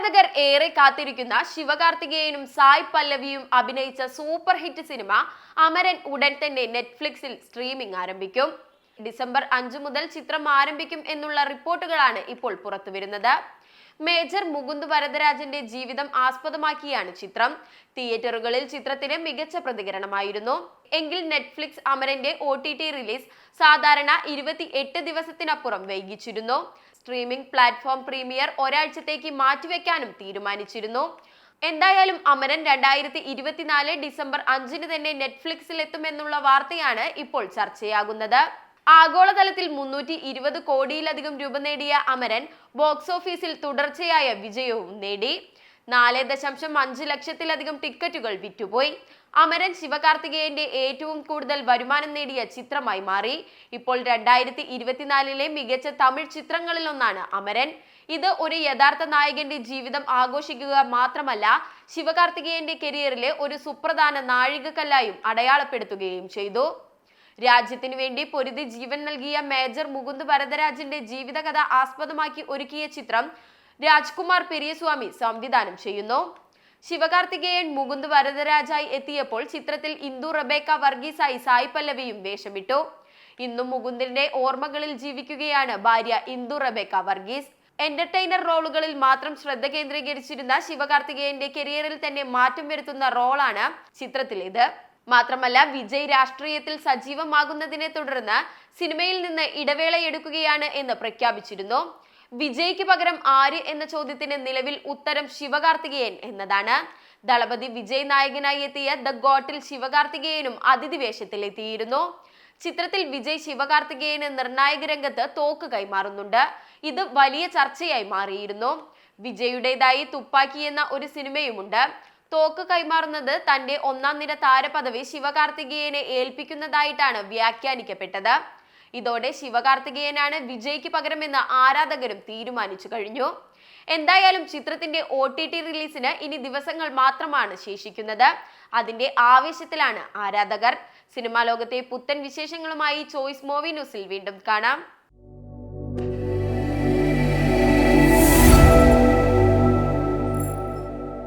ആരാധകർ ഏറെ കാത്തിരിക്കുന്ന ശിവകാർത്തികേയനും സായ് പല്ലവിയും അഭിനയിച്ച സൂപ്പർ ഹിറ്റ് സിനിമ അമരൻ ഉടൻ തന്നെ നെറ്റ്ഫ്ലിക്സിൽ സ്ട്രീമിംഗ് ആരംഭിക്കും. ഡിസംബർ അഞ്ചു മുതൽ ചിത്രം ആരംഭിക്കും എന്നുള്ള റിപ്പോർട്ടുകളാണ് ഇപ്പോൾ പുറത്തുവരുന്നത്. മേജർ മുകുന്ദ് വരദരാജന്റെ ജീവിതം ആസ്പദമാക്കിയാണ് ചിത്രം. തിയേറ്ററുകളിൽ ചിത്രത്തിന് മികച്ച പ്രതികരണമായിരുന്നു. എങ്കിൽ നെറ്റ്ഫ്ലിക്സ് അമരന്റെ ഒ ടി ടി റിലീസ് സാധാരണ ഇരുപത്തി എട്ട് ദിവസത്തിനപ്പുറം വൈകിച്ചിരുന്നു. സ്ട്രീമിംഗ് പ്ലാറ്റ്ഫോം പ്രീമിയർ ഒരാഴ്ചത്തേക്ക് മാറ്റിവെക്കാനും തീരുമാനിച്ചിരുന്നു. എന്തായാലും അമരൻ രണ്ടായിരത്തി ഇരുപത്തിനാല് ഡിസംബർ അഞ്ചിന് തന്നെ നെറ്റ്ഫ്ലിക്സിൽ എത്തുമെന്നുള്ള വാർത്തയാണ് ഇപ്പോൾ ചർച്ചയാകുന്നത്. ആഗോളതലത്തിൽ മുന്നൂറ്റി ഇരുപത് കോടിയിലധികം രൂപ നേടിയ അമരൻ ബോക്സ് ഓഫീസിൽ തുടർച്ചയായ വിജയവും നേടി. നാല് ദശാംശം അഞ്ച് ലക്ഷത്തിലധികം ടിക്കറ്റുകൾ വിറ്റുപോയി. അമരൻ ശിവകാർത്തികേയന്റെ ഏറ്റവും കൂടുതൽ വരുമാനം നേടിയ ചിത്രമായി മാറി. ഇപ്പോൾ രണ്ടായിരത്തി ഇരുപത്തിനാലിലെ മികച്ച തമിഴ് ചിത്രങ്ങളിലൊന്നാണ് അമരൻ. ഇത് ഒരു യഥാർത്ഥ നായകന്റെ ജീവിതം ആഘോഷിക്കുക മാത്രമല്ല ശിവകാർത്തികേയന്റെ കരിയറിലെ ഒരു സുപ്രധാന നാഴികക്കല്ലായും അടയാളപ്പെടുത്തുകയും ചെയ്തു. രാജ്യത്തിനു വേണ്ടി പൊരുതി ജീവൻ നൽകിയ മേജർ മുകുന്ദ് വരദരാജന്റെ ജീവിതകഥ ആസ്പദമാക്കി ഒരുക്കിയ ചിത്രം രാജ്കുമാർ പെരിയസ്വാമി സംവിധാനം ചെയ്യുന്നു. ശിവകാർത്തികേയൻ മുകുന്ദ് വരദരാജായി എത്തിയപ്പോൾ ചിത്രത്തിൽ ഇന്ദു റബേക്ക വർഗീസായി സായി പല്ലവിയും വേഷമിട്ടു. ഇന്നും മുകുന്ദിന്റെ ഓർമ്മകളിൽ ജീവിക്കുകയാണ് ഭാര്യ ഇന്ദു റബേക്ക വർഗീസ്. എന്റർടൈനർ റോളുകളിൽ മാത്രം ശ്രദ്ധ കേന്ദ്രീകരിച്ചിരുന്ന ശിവകാർത്തികേയന്റെ കരിയറിൽ തന്നെ മാറ്റം വരുത്തുന്ന റോളാണ് ചിത്രത്തിലേത്. മാത്രമല്ല വിജയ് രാഷ്ട്രീയത്തിൽ സജീവമാകുന്നതിനെ തുടർന്ന് സിനിമയിൽ നിന്ന് ഇടവേളയെടുക്കുകയാണ് എന്ന് പ്രഖ്യാപിച്ചിരുന്നു. വിജയ്ക്ക് പകരം ആര് എന്ന ചോദ്യത്തിന് നിലവിൽ ഉത്തരം ശിവകാർത്തികേയൻ എന്നതാണ്. ദളപതി വിജയ് നായകനായി എത്തിയ ദ ഗോട്ടിൽ ശിവകാർത്തികേയനും അതിഥി വേഷത്തിൽ എത്തിയിരുന്നു ചിത്രത്തിൽ വിജയ് ശിവകാർത്തികേയന് നിർണായക രംഗത്ത് തോക്ക് കൈമാറുന്നുണ്ട്. ഇത് വലിയ ചർച്ചയായി മാറിയിരുന്നു. വിജയുടേതായി തുപ്പാക്കി എന്ന ഒരു സിനിമയുമുണ്ട്. തോക്ക് കൈമാറുന്നത് തന്റെ ഒന്നാം നിര താരപദവി ശിവകാർത്തികേയനെ ഏൽപ്പിക്കുന്നതായിട്ടാണ് വ്യാഖ്യാനിക്കപ്പെട്ടത്. ഇതോടെ ശിവകാർത്തികേയനാണ് വിജയ്ക്ക് പകരമെന്ന് ആരാധകരും തീരുമാനിച്ചു കഴിഞ്ഞു. എന്തായാലും ചിത്രത്തിന്റെ ഒ ടി ടി റിലീസിന് ഇനി ദിവസങ്ങൾ മാത്രമാണ് ശേഷിക്കുന്നത്. അതിന്റെ ആവേശത്തിലാണ് ആരാധകർ. സിനിമാ ലോകത്തെ പുത്തൻ വിശേഷങ്ങളുമായി ചോയ്സ് മൂവി ന്യൂസിൽ വീണ്ടും കാണാം.